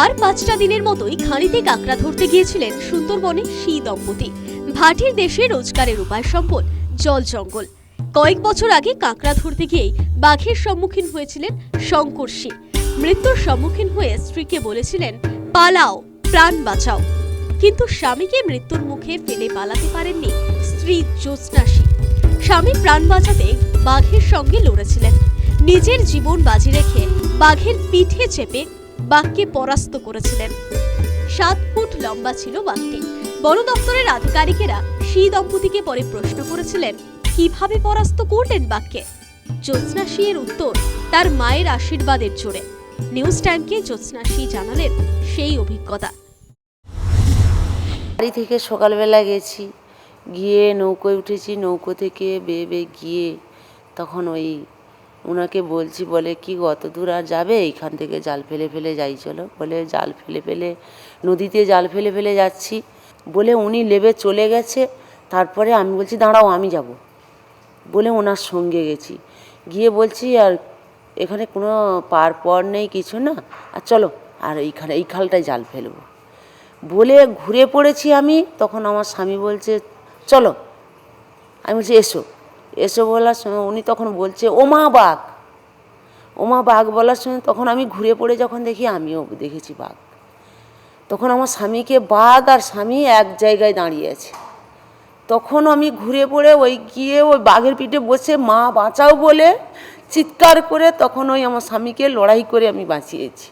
আর পাঁচটা দিনের মতোই খাঁড়িতে কাঁকড়া ধরতে গিয়েছিলেন সুন্দরবনে শি দম্পতি। ভাটির দেশে রোজগারের উপায় সম্পদ জল জঙ্গল। কয়েক বছর আগে কাঁকড়া ধরতে গিয়েই বাঘের সম্মুখীন হয়েছিলেন শঙ্কর শি মৃত্যুর সম্মুখীন হয়ে স্ত্রীকে বলেছিলেন, পালাও, প্রাণ বাঁচাও। কিন্তু স্বামীকে মৃত্যুর মুখে ফেলে পালাতে পারেননি স্ত্রী জ্যোৎস্না শি স্বামী প্রাণ বাঁচাতে বাঘের সঙ্গে লড়েছিলেন। নিজের জীবন বাজি রেখে বাঘের পিঠে চেপে বাঘকে পরাস্ত করেছিলেন। সাত ফুট লম্বা ছিল বাঘটি বন দপ্তরের আধিকারিকেরা শি দম্পতিকে পরে প্রশ্ন করেছিলেন, কীভাবে পরাস্ত করলেন বাঘকে জ্যোৎস্না এর উত্তর তার মায়ের আশীর্বাদের জোরে। নিউজ টাইমকে জ্যোৎস্না শি জানালেন সেই অভিজ্ঞতা। বাড়ি থেকে সকালবেলা গেছি, গিয়ে নৌকোয় উঠেছি, নৌকো থেকে বেয়ে বেয়ে গিয়ে তখন ওই ওনাকে বলছি, বলে, কি অত দূর আর যাবে? এইখান থেকে জাল ফেলে ফেলে যাই, চলো। বলে, জাল ফেলে ফেলে, নদীতে জাল ফেলে ফেলে যাচ্ছি। বলে, উনি লেবে চলে গেছে, তারপরে আমি বলছি, দাঁড়াও, আমি যাব। বলে, ওনার সঙ্গে গেছি। গিয়ে বলছি, আর এখানে কোনো পার পর নেই, কিছু না? আর চলো, আর এইখানে, এই খালটায় জাল ফেলব। বলে, ঘুরে পড়েছি আমি, তখন আমার স্বামী বলছে, চলো। আমি বলছি, এসো। এসো বলার সময় উনি তখন বলছে, ওমা বাঘ। ওমা বাঘ বলার সময় তখন আমি ঘুরে পড়ে যখন দেখি, আমিও দেখেছি বাঘ। তখন আমার স্বামীকে বাঘ আর স্বামী এক জায়গায় দাঁড়িয়ে আছে। তখন আমি ঘুরে পড়ে ওই গিয়ে ওই বাঘের পিঠে বসে মা বাঁচাও বলে চিৎকার করে তখন ওই আমার স্বামীকে লড়াই করে আমি বাঁচিয়েছি।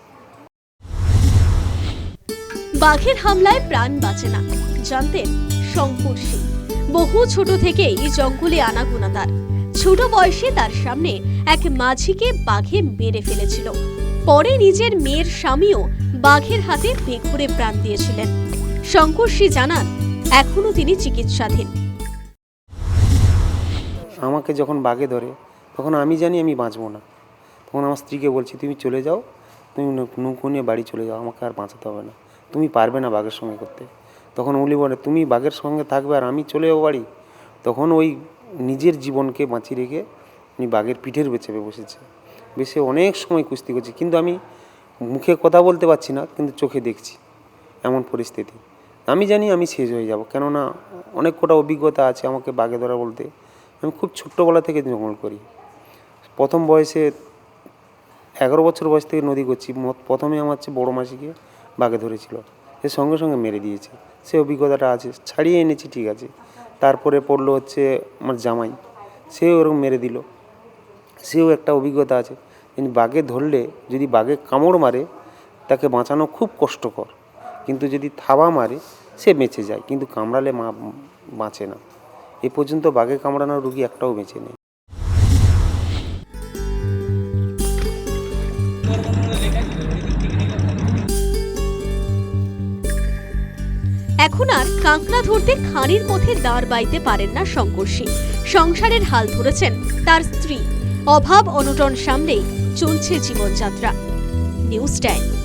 বাঘের হামলায় প্রাণ বাঁচে না। জানতেন শঙ্কর সিং বহু ছোট থেকেই জঙ্গলে আনাগোনা তার। ছোট বয়সে তার সামনে এক মাঝিকে বাঘে মেরে ফেলেছিল। পরে নিজের মেয়ের স্বামীও বাঘের হাতে বেঘুরে প্রাণ দিয়েছিলেন। শঙ্কর জানান, এখনও তিনি চিকিৎসাধীন। আমাকে যখন বাঘে ধরে, তখন আমি জানি আমি বাঁচবো না। তখন আমার স্ত্রীকে বলছি, তুমি চলে যাও, তুমি নৌকো নিয়ে বাড়ি চলে যাও, আমাকে আর বাঁচাতে হবে না। তুমি পারবে না বাঘের সঙ্গে করতে। তখন উনি বলে, তুমি বাঘের সঙ্গে থাকবে আর আমি চলে যাব বাড়ি? তখন ওই নিজের জীবনকে বাঁচিয়ে রেখে উনি বাঘের পিঠের চেপে বসেছে। বেশি অনেক সময় কুস্তি করছি। কিন্তু আমি মুখে কথা বলতে পারছি না, কিন্তু চোখে দেখছি এমন পরিস্থিতি। আমি জানি আমি শেষ হয়ে যাব। কেননা অনেক কটা অভিজ্ঞতা আছে আমাকে বাঘে ধরা বলতে। আমি খুব ছোট্টবেলা থেকে জঙ্গল করি। প্রথম বয়সে এগারো বছর বয়স থেকে নদী করছি। প্রথমে আমার হচ্ছে বড়ো মাসিকে বাঘে ধরেছিল। সে সঙ্গে সঙ্গে মেরে দিয়েছে। সে অভিজ্ঞতাটা আছে। ছাড়িয়ে এনেছি, ঠিক আছে। তারপরে পড়ল হচ্ছে আমার জামাই। সেও ওরকম মেরে দিল। সেও একটা অভিজ্ঞতা আছে। কিন্তু বাঘে ধরলে, যদি বাঘে কামড় মারে, তাকে বাঁচানো খুব কষ্টকর। কিন্তু যদি থাবা মারে, সে বেঁচে যায়। কিন্তু কামড়ালে মা বাঁচে না। এ পর্যন্ত বাঘে কামড়ানোর রুগী একটাও বেঁচে নেই। এখন আর কাঁকড়া ধরতে খানির পথে দাঁড় বাইতে পারেন না শঙ্কর সিং সংসারের হাল ধরেছেন তার স্ত্রী। অভাব অনটন সামনেই চলছে জীবনযাত্রা। News time